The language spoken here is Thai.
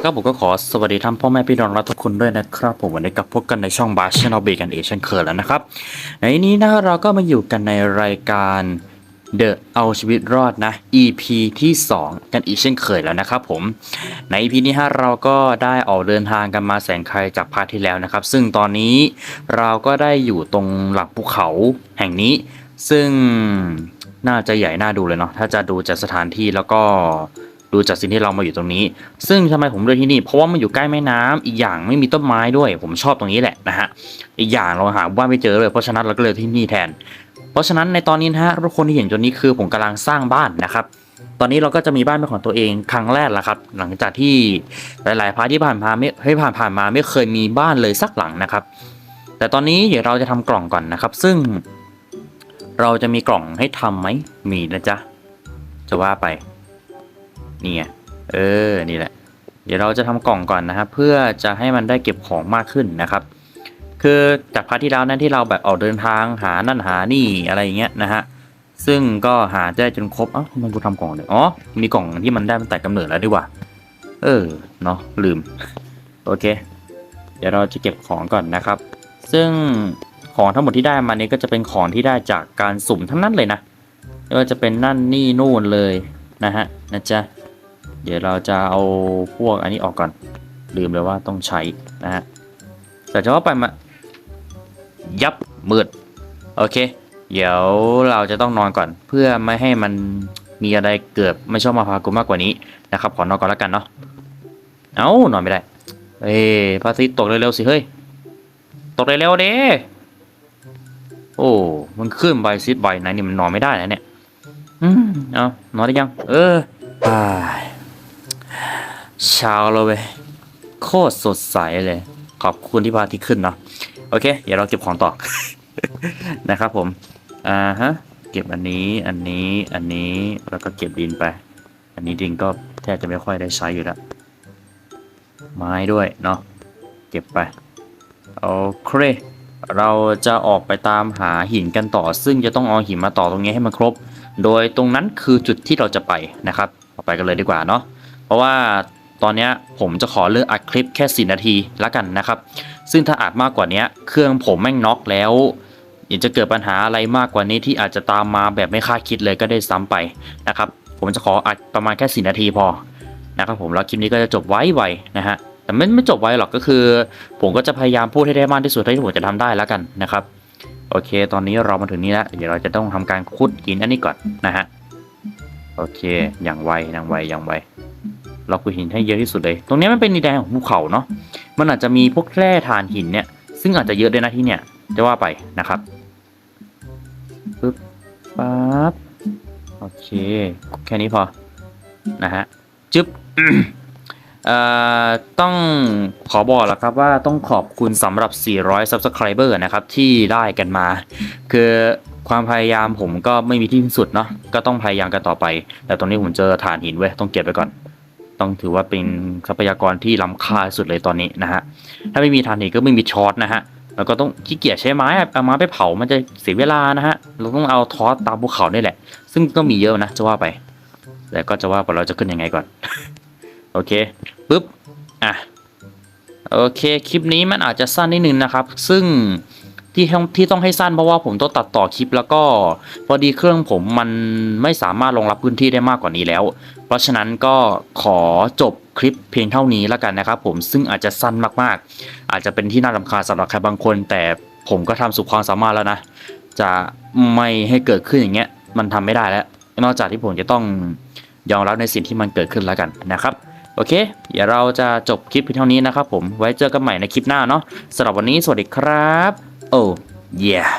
แล้วก็ผมก็ขอสวัสดีท่านพ่อแม่พี่น้องและทุกคนด้วยนะครับ ผมวันนี้กับพบกันในช่องบาร์ชแนลเบกันเอเชนเคอร์แล้วนะครับ ในนี้นะเราก็มาอยู่กันในรายการเดอะเอาชีวิตรอดนะ EP ที่ 2 กันอีกเช่นเคยแล้วนะครับผม ใน EP นี้ฮะเราก็ได้ออกเดินทางกันมาแสงไครจากพาร์ทที่แล้วนะครับ ซึ่งตอนนี้เราก็ได้อยู่ตรงหลังภูเขาแห่งนี้ ซึ่งน่าจะใหญ่น่าดูเลยเนาะถ้าจะดูจากสถานที่แล้วก็ ดูจากสิ่งที่เรามาอยู่ตรงนี้ ซึ่งทำไมผมเลือกที่นี่เพราะว่ามันอยู่ใกล้แม่น้ำอีกอย่างไม่มีต้นไม้ด้วย ผมชอบตรงนี้แหละนะฮะอีกอย่างเราหาบ้านไม่เจอเลยเพราะฉะนั้นเราก็เลยที่นี่แทน เพราะฉะนั้นในตอนนี้นะฮะทุกคนที่เห็นจนนี้คือผมกำลังสร้างบ้านนะครับตอนนี้เราก็จะมีบ้านเป็นของตัวเองครั้งแรกแล้วครับ หลังจากที่หลายๆพาร์ทที่ผ่านมาไม่ให้ผ่านผ่านมาไม่เคยมีบ้านเลยสักหลังนะครับ แต่ตอนนี้เดี๋ยวเราจะทำกล่องก่อนนะครับ ซึ่ง เราจะมีกล่องให้ทำไหมมีนะจ๊ะจะว่าไป นี่ไงเออนี่แหละ เดี๋ยวเราจะทำกล่องก่อนนะครับ เพื่อจะให้มันได้เก็บของมากขึ้นนะครับ คือจากพาร์ทที่แล้วนั้นที่เราแบบออกเดินทางหานั่นหานี่อะไรอย่างเงี้ยนะฮะซึ่งก็หาได้จนครบเอ้าทำไมกูทำกล่องเนี่ยอ๋อมีกล่องที่มันได้มันแต่กำเนิดแล้วดีกว่า เออเนาะลืม โอเค เดี๋ยวเราจะเก็บของก่อนนะครับ ซึ่งของทั้งหมดที่ได้มานี้ก็จะเป็นของที่ได้จากการสุ่มทั้งนั้นเลยนะไม่ว่าจะเป็นนั่นนี่นู่นเลยนะฮะนะจ๊ะ เดี๋ยวเราจะเอาพวกอันนี้ออกก่อน ลืมเลยว่าต้องใช้นะฮะแต่จะว่าไปมา ยับมืด โอเค เดี๋ยวเราจะต้องนอนก่อน เพื่อไม่ให้มันมีอะไรเกิดไม่ชอบมาพากลมากกว่านี้นะครับ ขอนอนก่อนแล้วกันเนาะ เอ้านอนไม่ได้ เอ้พระอาทิตย์ตกเร็วๆสิเฮ้ย ตกเร็วๆเด้โอ้ มันขึ้นใบซิดใบไหนนี่มันนอนไม่ได้นะเนี่ย อืม เอานอนได้ยัง เอออ่า เช้าแล้วเว้ยโคตรสดใสเลย ขอบคุณที่พาทิตย์ขึ้นเนาะโอเค เดี๋ยวเราเก็บของต่อ นะครับผมอ่าฮะเก็บอันนี้อันนี้อันนี้แล้วก็เก็บดินไป อันนี้ดินก็แทบจะไม่ค่อยได้ใช้อยู่แล้ว ไม้ด้วยเนาะเก็บไปโอเคเราจะออกไปตามหาหินกันต่อ ซึ่งจะต้องเอาหินมาต่อตรงนี้ให้มันครบ โดยตรงนั้นคือจุดที่เราจะไปนะครับเอาไปกันเลยดีกว่าเนาะเพราะว่า ตอนนี้ผมจะขอเลือกอัดคลิปแค่ 4 นาทีแล้วกันนะครับ ซึ่งถ้าอัดมากกว่านี้เครื่องผมแม่งน็อกแล้วเดี๋ยวจะเกิดปัญหาอะไรมากกว่านี้ที่อาจจะตามมาแบบไม่คาดคิดเลยก็ได้ซ้ำไปนะครับ ผมจะขออัดประมาณแค่ 4 นาทีพอนะครับผมแล้วคลิปนี้ก็จะจบไวๆนะฮะแต่ไม่ไม่จบไวหรอกก็คือ ผมก็จะพยายามพูดให้ได้มากที่สุดที่ผมจะทำได้แล้วกันนะครับ โอเค ตอนนี้เรามาถึงนี้แล้วเดี๋ยวเราจะต้องทำการขุดหินอันนี้ก่อนนะฮะโอเค อย่างไวอย่างไวอย่างไว เราขุดหินให้เยอะที่สุดเลย ตรงนี้มันเป็นดินแดนของภูเขาเนาะ มันอาจจะมีพวกแร่ถ่านหินเนี่ย ซึ่งอาจจะเยอะด้วยนะที่เนี่ย จะว่าไปนะครับปึ๊บปั๊บ โอเค แค่นี้พอ นะฮะ จึ๊บเอ่อต้องขอบอกแล้วครับว่าต้องขอบคุณสำหรับ 400 Subscriber นะครับ ที่ได้กันมา คือความพยายามผมก็ไม่มีที่สิ้นสุดเนาะก็ต้องพยายามกันต่อไป แต่ตรงนี้ผมเจอถ่านหินเว้ยต้องเก็บไปก่อน ต้องถือว่าเป็นทรัพยากรที่ล้ำค่าสุดเลยตอนนี้นะฮะ ถ้าไม่มีถ่านหินก็ไม่มีช็อตนะฮะ แล้วก็ต้องขี้เกียจใช้ไม้เอาไม้ไปเผามันจะเสียเวลานะฮะ เราต้องเอาทอสตามภูเขานี่แหละ ซึ่งต้องมีเยอะนะจะว่าไป แต่ก็จะว่าไปเราจะขึ้นยังไงก่อน โอเคปุ๊บ อะ โอเค คลิปนี้มันอาจจะสั้นนิดนึงนะครับ ซึ่ง ที่ต้องที่ต้องให้สั้นเพราะว่าผมต้องตัดต่อคลิปแล้วก็พอดีเครื่องผมมันไม่สามารถรองรับพื้นที่ได้มากกว่านี้แล้ว เพราะฉะนั้นก็ขอจบคลิปเพียงเท่านี้แล้วกันนะครับผมซึ่งอาจจะสั้นมากๆ อาจจะเป็นที่น่ารำคาญสำหรับใครบางคน แต่ผมก็ทำสุดความสามารถแล้วนะ จะไม่ให้เกิดขึ้นอย่างเงี้ยมันทำไม่ได้แล้ว นอกจากที่ผมจะต้องยอมรับในสิ่งที่มันเกิดขึ้นแล้วกันนะครับโอเค เดี๋ยวเราจะจบคลิปเพียงเท่านี้นะครับผมไว้เจอกันใหม่ในคลิปหน้าเนาะสำหรับวันนี้สวัสดีครับ โอ้ yeah